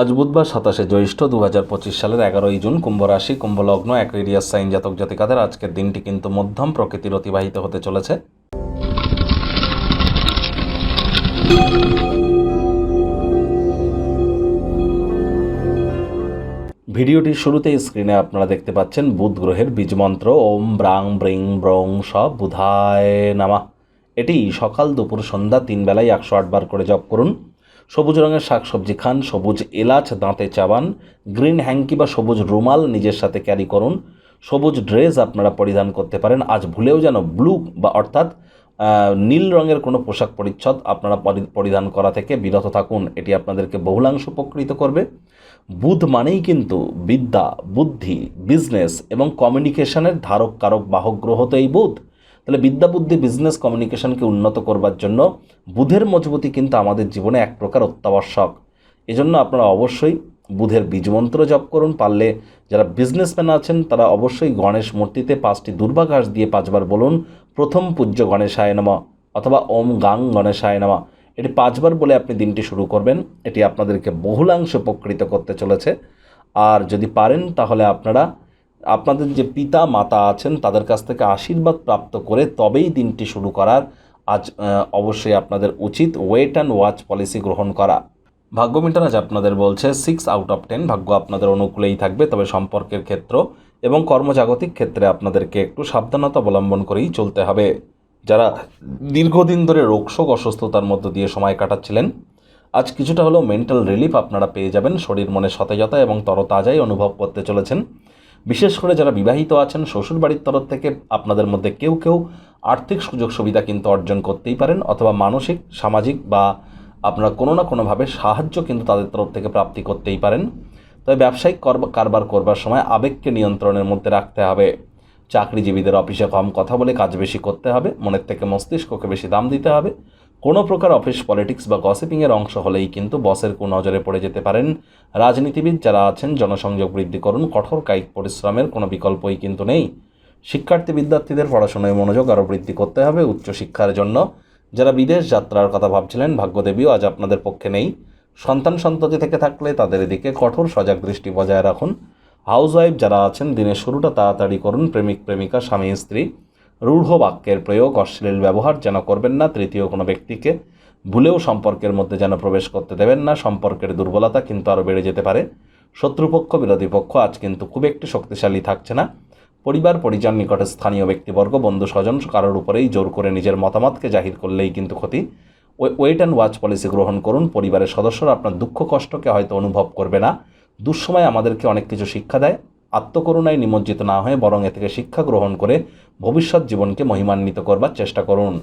আজ বুধবার সাতাশে জ্যৈষ্ঠ দু হাজার পঁচিশ সালের এগারোই জুন কুম্ভ রাশি কুম্ভ লগ্ন অ্যাক্রেরিয়াস সাইন জাতক জাতিকাদের আজকের দিনটি কিন্তু মধ্যম প্রকৃতির অতিবাহিত হতে চলেছে। ভিডিওটির শুরুতেই স্ক্রিনে আপনারা দেখতে পাচ্ছেন বুধ গ্রহের বীজমন্ত্র ওম ব্রাং ব্রিং ব্রং স বুধায় নামা। এটি সকাল দুপুর সন্ধ্যা তিন বেলায় একশো আটবার করে জপ করুন। সবুজ রঙের শাকসবজি খান, সবুজ এলাচ, দাঁতে চাবান গ্রিন হ্যাঙ্কি বা সবুজ রুমাল নিজের সাথে ক্যারি করুন। সবুজ ড্রেস আপনারা পরিধান করতে পারেন। আজ ভুলেও যেন ব্লু বা অর্থাৎ নীল রঙের কোনো পোশাক পরিচ্ছদ আপনারা পরি- পরিধান করা থেকে বিরত থাকুন। এটি আপনাদেরকে বহুলাংশ উপকৃত করবে। বুধ মানেই কিন্তু বিদ্যা, বুদ্ধি, বিজনেস এবং কমিউনিকেশনের ধারক কারক বাহক গ্রহ তো এই বুধ। তাহলে বিদ্যা বুদ্ধি বিজনেস কমিউনিকেশনকে উন্নত করবার জন্য বুধের মজবুতি কিন্তু আমাদের জীবনে এক প্রকার অত্যাবশ্যক। এজন্য আপনারা অবশ্যই বুধের বীজমন্ত্র জপ করুন, পারলে যারা বিজনেসম্যান আছেন তারা অবশ্যই গণেশ মূর্তিতে পাঁচটি দুর্বাঘাস দিয়ে পাঁচবার বলুন, প্রথম পূজ্য গণেশায় নমা অথবা ওম গাং গণেশায় নমা এটি পাঁচবার বলে আপনি দিনটি শুরু করবেন, এটি আপনাদেরকে বহুলাংশে উপকৃত করতে চলেছে। আর যদি পারেন তাহলে আপনারা আপনাদের যে পিতা, মাতা আছেন, তাদের কাছ থেকে আশীর্বাদ প্রাপ্ত করে তবেই দিনটি শুরু করার আজ অবশ্যই আপনাদের উচিত ওয়েট অ্যান্ড ওয়াচ পলিসি গ্রহণ করা। ভাগ্য মিটার আজ আপনাদের বলছে সিক্স আউট অফ টেন ভাগ্য আপনাদের অনুকূলেই থাকবে, তবে সম্পর্কের ক্ষেত্র এবং কর্মজাগতিক ক্ষেত্রে আপনাদেরকে একটু সাবধানতা অবলম্বন করেই চলতে হবে। যারা দীর্ঘদিন ধরে রোগশোক অসুস্থতার মধ্য দিয়ে সময় কাটাচ্ছিলেন, আজ কিছুটা হলেও মেন্টাল রিলিফ আপনারা পেয়ে যাবেন, শরীর মনে সতেজতা এবং তরতাজাই অনুভব করতে চলেছেন। বিশেষ করে যারা বিবাহিত আছেন শ্বশুর বাড়ির তরফ থেকে আপনাদের মধ্যে কেউ কেউ আর্থিক সুযোগ সুবিধা কিন্তু অর্জন করতেই পারেন অথবা মানসিক, সামাজিক বা আপনারা কোনো না কোনোভাবে সাহায্য কিন্তু তাদের তরফ থেকে প্রাপ্তি করতেই পারেন। তবে ব্যবসায়িক করবা- কারবার করবার সময় আবেগকে নিয়ন্ত্রণের মধ্যে রাখতে হবে। চাকরিজীবীদের অফিসে কম কথা বলে কাজ বেশি করতে হবে, মনের থেকে মস্তিষ্ককে বেশি দাম দিতে হবে। কোনো প্রকার অফিস পলিটিক্স বা গসিপিংয়ের অংশ হলেই কিন্তু বসের কুনজরে পড়ে যেতে পারেন। রাজনীতিবিদ যারা আছেন, জনসংযোগ বৃদ্ধি করুন, কঠোর কায়িক পরিশ্রমের কোনো বিকল্পই কিন্তু নেই। শিক্ষার্থী বিদ্যার্থীদের পড়াশোনায় মনোযোগ আরও বৃদ্ধি করতে হবে উচ্চশিক্ষার জন্য। যারা বিদেশ যাত্রার কথা ভাবছিলেন, ভাগ্যদেবীও আজ আপনাদের পক্ষে নেই। সন্তান সন্ততি থেকে থাকলে তাদের এদিকে কঠোর সজাগ দৃষ্টি বজায় রাখুন। হাউসওয়াইফ যারা আছেন, দিনের শুরুটা তাড়াতাড়ি করুন। প্রেমিক, প্রেমিকা, স্বামী, স্ত্রী। রূঢ় বাক্যের প্রয়োগ অশ্লীল ব্যবহার যেন করবেন না, তৃতীয় কোনো ব্যক্তিকে ভুলেও সম্পর্কের মধ্যে যেন প্রবেশ করতে দেবেন না, সম্পর্কের দুর্বলতা কিন্তু আরও বেড়ে যেতে পারে। শত্রুপক্ষ, বিরোধী পক্ষ আজ কিন্তু খুব একটি শক্তিশালী থাকছে না। পরিবার, পরিজন, নিকটে স্থানীয় ব্যক্তিবর্গ, বন্ধু, স্বজন কারোর উপরেই জোর করে নিজের মতামতকে জাহির করলেই কিন্তু ক্ষতি। ওই ওয়েট অ্যান্ড ওয়াচ পলিসি গ্রহণ করুন, পরিবারের সদস্যরা আপনার দুঃখ, কষ্টকে হয়তো অনুভব করবে না। দুঃসময় আমাদেরকে অনেক কিছু শিক্ষা দেয়। আত্মকরুণায় নিমজ্জিত না হয়ে বরং এ থেকে শিক্ষা গ্রহণ করে ভবিষ্যৎ জীবনকে মহিমান্বিত করবার চেষ্টা করুন।